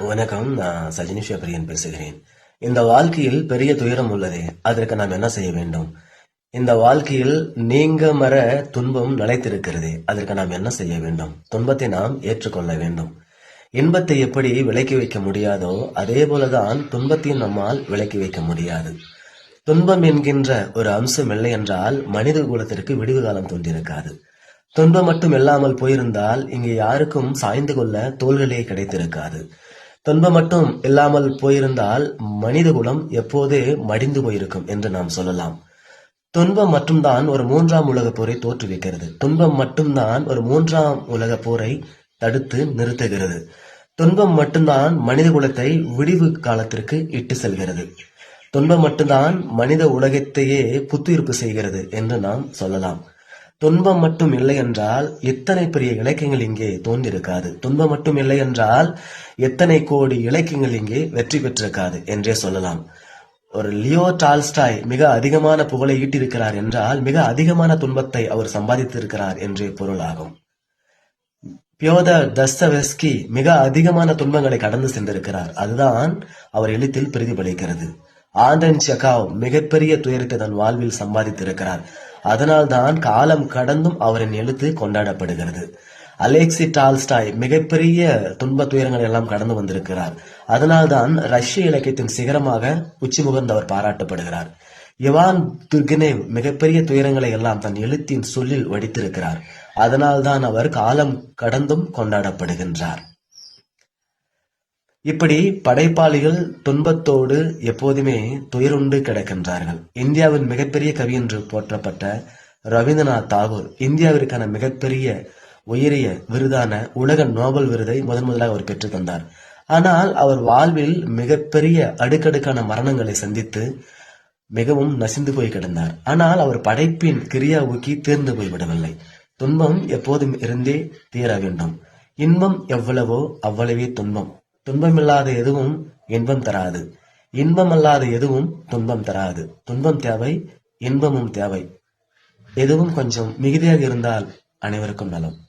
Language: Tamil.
வணக்கம். நான் சஜினிஷ் பிரியன் பேசுகிறேன். இந்த வாழ்க்கையில் பெரிய துயரம் உள்ளதே. அதற்கு நாம் என்ன செய்ய வேண்டும்? இந்த வாழ்க்கையில் நீங்க மற துன்பம் நிலைத்திருக்கிறது. அதற்கு நாம் என்ன செய்ய வேண்டும்? துன்பத்தை நாம் ஏற்றுக்கொள்ள வேண்டும். இன்பத்தை எப்படி விலக்கி வைக்க முடியாதோ அதே போலதான் துன்பத்தையும் நம்மால் விலக்கி வைக்க முடியாது. துன்பம் என்கின்ற ஒரு அம்சம் இல்லை என்றால் மனித குலத்திற்கு விடிவு காலம் தோன்றியிருக்காது. துன்பம் மட்டும் இல்லாமல் போயிருந்தால் இங்கே யாருக்கும் சாய்ந்து கொள்ள தோள்களே கிடைத்திருக்காது. துன்பம் மட்டும் இல்லாமல் போயிருந்தால் மனித குலம் எப்போதே மடிந்து போயிருக்கும் என்று நாம் சொல்லலாம். துன்பம் மட்டும்தான் ஒரு மூன்றாம் உலகப் போரை தோற்றுவிக்கிறது. துன்பம் மட்டும்தான் ஒரு மூன்றாம் உலக போரை தடுத்து நிறுத்துகிறது. துன்பம் மட்டும்தான் மனித குலத்தை விடிவு காலத்திற்கு இட்டு செல்கிறது. துன்பம் மட்டும்தான் மனித உலகத்தையே புத்துயிர்ப்பு செய்கிறது என்று நாம் சொல்லலாம். துன்பம் மட்டும் இல்லை என்றால் எத்தனை பெரிய இலக்கியங்கள் இங்கே தோன்றியிருக்காது துன்பம் மட்டும் இல்லை என்றால் எத்தனை கோடி இலக்கியங்கள் இங்கே வெற்றி பெற்றிருக்காது என்றே சொல்லலாம். ஒரு லியோ டால்ஸ்டாய் மிக அதிகமான புகழை ஈட்டிருக்கிறார் என்றால் மிக அதிகமான துன்பத்தை அவர் சம்பாதித்திருக்கிறார் என்றே பொருளாகும். பியோதர் தஸ்தவெஸ்கி மிக அதிகமான துன்பங்களை கடந்து சென்றிருக்கிறார். அதுதான் அவர் எழுத்தில் பிரதிபலிக்கிறது. ஆண்டன் செகாவ் மிகப்பெரிய துயரத்தை தன் வாழ்வில் சம்பாதித்திருக்கிறார். அதனால்தான் காலம் கடந்தும் அவரின் எழுத்து கொண்டாடப்படுகிறது. அலெக்சி டால்ஸ்டாய் மிகப்பெரிய துன்ப துயரங்களை எல்லாம் கடந்து வந்திருக்கிறார். அதனால்தான் ரஷ்ய இலக்கியத்தின் சிகரமாக உச்சி முகர்ந்தவர் பாராட்டப்படுகிறார். இவான் துர்கனேவ் மிகப்பெரிய துயரங்களை எல்லாம் தன் எழுத்தின் சொல்லில் வடித்திருக்கிறார். அதனால்தான் அவர் காலம் கடந்தும் கொண்டாடப்படுகின்றார். இப்படி படைப்பாளிகள் துன்பத்தோடு எப்போதுமே துயருண்டு கிடக்கின்றார்கள். இந்தியாவின் மிகப்பெரிய கவி என்று போற்றப்பட்ட ரவீந்திரநாத் தாகூர் இந்தியாவிற்கான மிகப்பெரிய உயரிய விருதான உலக நோபல் விருதை முதன் முதலாக அவர் பெற்றுத் தந்தார். ஆனால் அவர் வாழ்வில் மிகப்பெரிய அடுக்கடுக்கான மரணங்களை சந்தித்து மிகவும் நசிந்து போய் கிடந்தார். ஆனால் அவர் படைப்பின் கிரியா ஊக்கி தீர்ந்து போய்விடவில்லை துன்பம் எப்போதும் இருந்தே தீர வேண்டும். இன்பம் எவ்வளவோ அவ்வளவே துன்பம். துன்பமில்லாத எதுவும் இன்பம் தராது. இன்பம் அல்லாத எதுவும் துன்பம் தராது. துன்பம் தேவை இன்பமும் தேவை. எதுவும் கொஞ்சம் மிகுதியாக இருந்தால் அனைவருக்கும் நலம்.